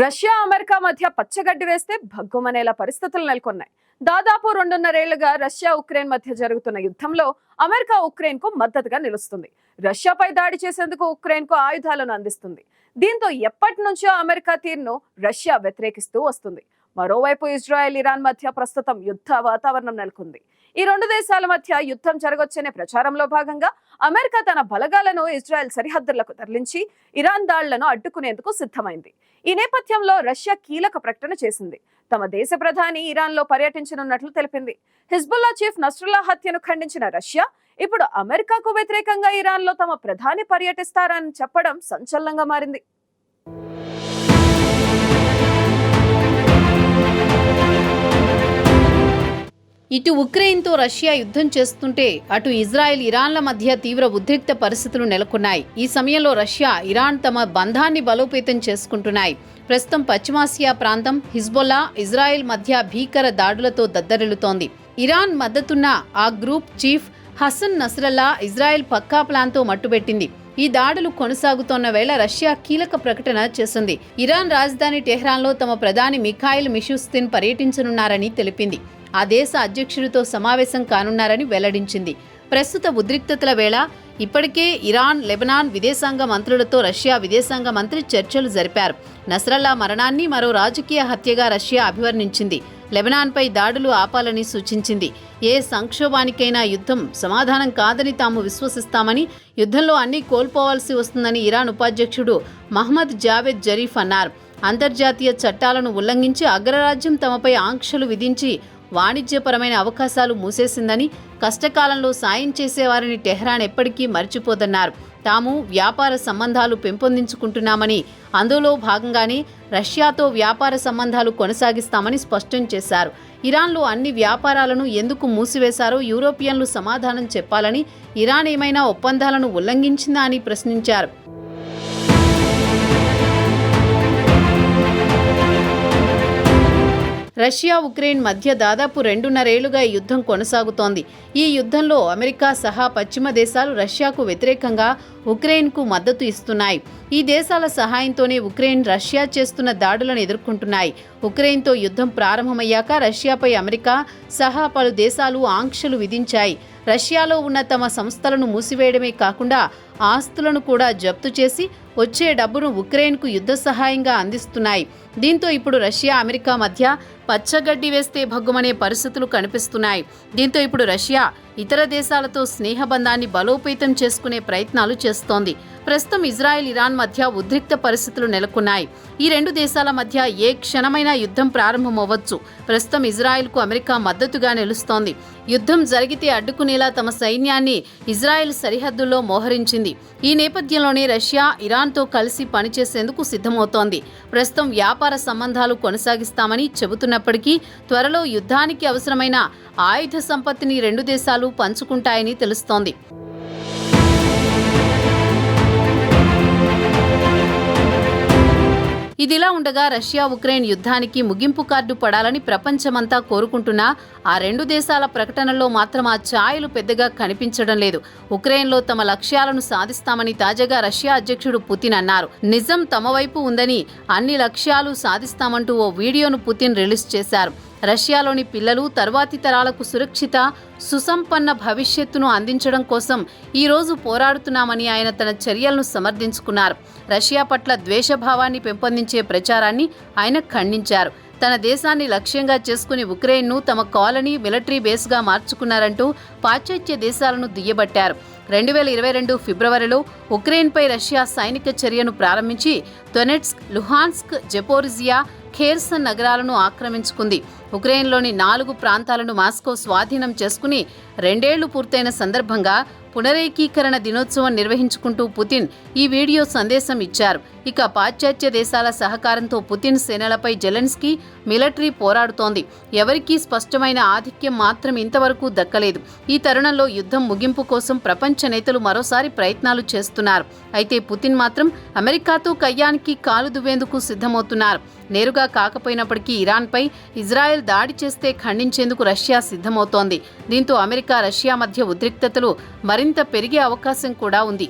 Russia America మధ్య పచ్చగడ్డి వేస్తే భగ్గుమనేలా పరిస్థితులు నెలకొన్నాయి. దాదాపు రెండున్నరేళ్ళుగా రష్యా ఉక్రెయిన్ మధ్య జరుగుతున్న యుద్ధంలో అమెరికా ఉక్రెయిన్కు మద్దతుగా నిలుస్తుంది. రష్యాపై దాడి చేసేందుకు ఉక్రెయిన్కు ఆయుధాలను అందిస్తుంది. దీంతో ఎప్పటి నుంచో అమెరికా తీరును రష్యా వ్యతిరేకిస్తూ వస్తుంది. మరోవైపు ఇజ్రాయెల్ ఇరాన్ మధ్య ప్రస్తుతం యుద్ధ వాతావరణం నెలకొంది. ఈ రెండు దేశాల మధ్య యుద్ధం జరగొచ్చనే ప్రచారంలో భాగంగా అమెరికా తన బలగాలను ఇజ్రాయెల్ సరిహద్దులకు తరలించి ఇరాన్ దాళ్ళను అడ్డుకునేందుకు సిద్ధమైంది. ఈ నేపథ్యంలో రష్యా కీలక ప్రకటన చేసింది. తమ దేశ ప్రధాని ఇరాన్లో పర్యటించనున్నట్లు తెలిపింది. హిజ్బుల్లా చీఫ్ నస్రుల్లా హత్యను ఖండించిన రష్యా ఇప్పుడు అమెరికాకు వ్యతిరేకంగా ఇరాన్లో తమ ప్రధాని పర్యటిస్తారని చెప్పడం సంచలనంగా మారింది. ఇటు ఉక్రెయిన్తో రష్యా యుద్ధం చేస్తుంటే అటు ఇజ్రాయెల్ ఇరాన్ల మధ్య తీవ్ర ఉద్రిక్త పరిస్థితులు నెలకొన్నాయి. ఈ సమయంలో రష్యా ఇరాన్ తమ బంధాన్ని బలోపేతం చేసుకుంటున్నాయి. ప్రస్తుతం పశ్చిమాసియా ప్రాంతం హిజ్బొల్లా ఇజ్రాయెల్ మధ్య భీకర దాడులతో దద్దరిల్లుతోంది. ఇరాన్ మద్దతున్న ఆ group chief Hasan Nasrallah Israel పక్కా ప్లాన్తో మట్టుబెట్టింది. ఈ దాడులు కొనసాగుతోన్న వేళ రష్యా కీలక ప్రకటన చేసింది. ఇరాన్ రాజధాని టెహ్రాన్లో తమ ప్రధాని మిఖాయిల్ మిషుస్తిన్ పర్యటించనున్నారని తెలిపింది. ఆ దేశ అధ్యక్షుడితో సమావేశం కానున్నారని వెల్లడించింది. ప్రస్తుత ఉద్రిక్తతల వేళ ఇప్పటికే ఇరాన్ లెబనాన్ విదేశాంగ మంత్రులతో రష్యా విదేశాంగ మంత్రి చర్చలు జరిపారు. నస్రల్లా మరణాన్ని మరో రాజకీయ హత్యగా రష్యా అభివర్ణించింది. లెబనాన్పై దాడులు ఆపాలని సూచించింది. ఏ సంక్షోభానికైనా యుద్ధం సమాధానం కాదని తాము విశ్వసిస్తామని యుద్ధంలో అన్నీ కోల్పోవాల్సి వస్తుందని ఇరాన్ ఉపాధ్యక్షుడు మహ్మద్ జావేద్ జరీఫ్ అన్నారు. అంతర్జాతీయ చట్టాలను ఉల్లంఘించి అగ్రరాజ్యం తమపై ఆంక్షలు విధించి వాణిజ్యపరమైన అవకాశాలు మూసేసిందని కష్టకాలంలో సాయం చేసేవారిని టెహ్రాన్ ఎప్పటికీ మర్చిపోదన్నారు. తాము వ్యాపార సంబంధాలు పెంపొందించుకుంటున్నామని అందులో భాగంగానే రష్యాతో వ్యాపార సంబంధాలు కొనసాగిస్తామని స్పష్టం చేశారు. ఇరాన్లో అన్ని వ్యాపారాలను ఎందుకు మూసివేశారో యూరోపియన్లు సమాధానం చెప్పాలని ఇరాన్ ఏమైనా ఒప్పందాలను ఉల్లంఘించిందా అని ప్రశ్నించారు. రష్యా ఉక్రెయిన్ మధ్య దాదాపు రెండున్నరేళ్ళుగా ఈ యుద్ధం కొనసాగుతోంది. ఈ యుద్ధంలో అమెరికా సహా పశ్చిమ దేశాలు రష్యాకు వ్యతిరేకంగా ఉక్రెయిన్కు మద్దతు ఇస్తున్నాయి. ఈ దేశాల సహాయంతోనే ఉక్రెయిన్ రష్యా చేస్తున్న దాడులను ఎదుర్కొంటున్నాయి. ఉక్రెయిన్తో యుద్ధం ప్రారంభమయ్యాక రష్యాపై అమెరికా సహా పలు దేశాలు ఆంక్షలు విధించాయి. రష్యాలో ఉన్న తమ సంస్థలను మూసివేయడమే కాకుండా ఆస్తులను కూడా జప్తు చేసి వచ్చే డబ్బును ఉక్రెయిన్కు యుద్ధ సహాయంగా అందిస్తున్నాయి. దీంతో ఇప్పుడు రష్యా అమెరికా మధ్య పచ్చగడ్డి వేస్తే భగ్గుమనే పరిస్థితులు కనిపిస్తున్నాయి. దీంతో ఇప్పుడు రష్యా ఇతర దేశాలతో స్నేహబంధాన్ని బలోపేతం చేసుకునే ప్రయత్నాలు చేస్తోంది. ప్రస్తుతం ఇజ్రాయెల్ ఇరాన్ మధ్య ఉద్రిక్త పరిస్థితులు నెలకొన్నాయి. ఈ రెండు దేశాల మధ్య ఏ క్షణమైనా యుద్ధం ప్రారంభమవ్వచ్చు. ప్రస్తుతం ఇజ్రాయెల్కు అమెరికా మద్దతుగా నిలుస్తోంది. యుద్ధం జరిగితే అడ్డుకునేలా తమ సైన్యాన్ని ఇజ్రాయెల్ సరిహద్దుల్లో మోహరించింది. ఈ నేపథ్యంలోనే రష్యా ఇరాన్తో కలిసి పనిచేసేందుకు సిద్ధమవుతోంది. ప్రస్తుతం వ్యాపార సంబంధాలు కొనసాగిస్తామని చెబుతున్నప్పటికీ త్వరలో యుద్ధానికి అవసరమైన ఆయుధ సంపత్తిని రెండు దేశాలు పంచుకుంటాయని తెలుస్తోంది. ఇదిలా ఉండగా రష్యా ఉక్రెయిన్ యుద్ధానికి ముగింపు కార్డు పడాలని ప్రపంచమంతా కోరుకుంటున్నా ఆ రెండు దేశాల ప్రకటనల్లో మాత్రం ఆ ఛాయలు పెద్దగా కనిపించడం లేదు. ఉక్రెయిన్లో తమ లక్ష్యాలను సాధిస్తామని తాజాగా రష్యా అధ్యక్షుడు పుతిన్ అన్నారు. నిజం తమ వైపు ఉందని అన్ని లక్ష్యాలు సాధిస్తామంటూ ఓ వీడియోను పుతిన్ రిలీజ్ చేశారు. రష్యాలోని పిల్లలు తర్వాతి తరాలకు సురక్షిత సుసంపన్న భవిష్యత్తును అందించడం కోసం ఈరోజు పోరాడుతున్నామని ఆయన తన చర్యలను సమర్థించుకున్నారు. రష్యా పట్ల ద్వేషభావాన్ని పెంపొందించే ప్రచారాన్ని ఆయన ఖండించారు. తన దేశాన్ని లక్ష్యంగా చేసుకుని ఉక్రెయిన్ను తమ కాలనీ మిలిటరీ బేస్గా మార్చుకున్నారంటూ పాశ్చాత్య దేశాలను దుయ్యబట్టారు. రెండు వేల ఇరవై రెండు ఫిబ్రవరిలో ఉక్రెయిన్పై రష్యా సైనిక చర్యను ప్రారంభించి డొనెట్స్క్ లుహాన్స్క్ జపోరిజియా ఖేర్సన్ నగరాలను ఆక్రమించుకుంది. ఉక్రెయిన్లోని నాలుగు ప్రాంతాలను మాస్కో స్వాధీనం చేసుకుని రెండేళ్ళు పూర్తయిన సందర్భంగా పునరేకీకరణ దినోత్సవం నిర్వహించుకుంటూ పుతిన్ ఈ వీడియో సందేశం ఇచ్చారు. ఇక పాశ్చాత్య దేశాల సహకారంతో పుతిన్ సేనలపై జెలెన్స్కీ మిలిటరీ పోరాడుతోంది. ఎవరికీ స్పష్టమైన ఆధిక్యం మాత్రం ఇంతవరకు దక్కలేదు. ఈ తరుణంలో యుద్ధం ముగింపు కోసం ప్రపంచ నేతలు మరోసారి ప్రయత్నాలు చేస్తున్నారు. అయితే పుతిన్ మాత్రం అమెరికాతో కయ్యానికి కాలు దువ్వేందుకు సిద్ధమవుతున్నారు. నేరుగా కాకపోయినప్పటికీ ఇరాన్పై ఇజ్రాయెల్ దాడి చేస్తే ఖండించేందుకు రష్యా సిద్ధమవుతోంది. దీంతో అమెరికా రష్యా మధ్య ఉద్రిక్తతలు మరింత పెరిగే అవకాశం కూడా ఉంది.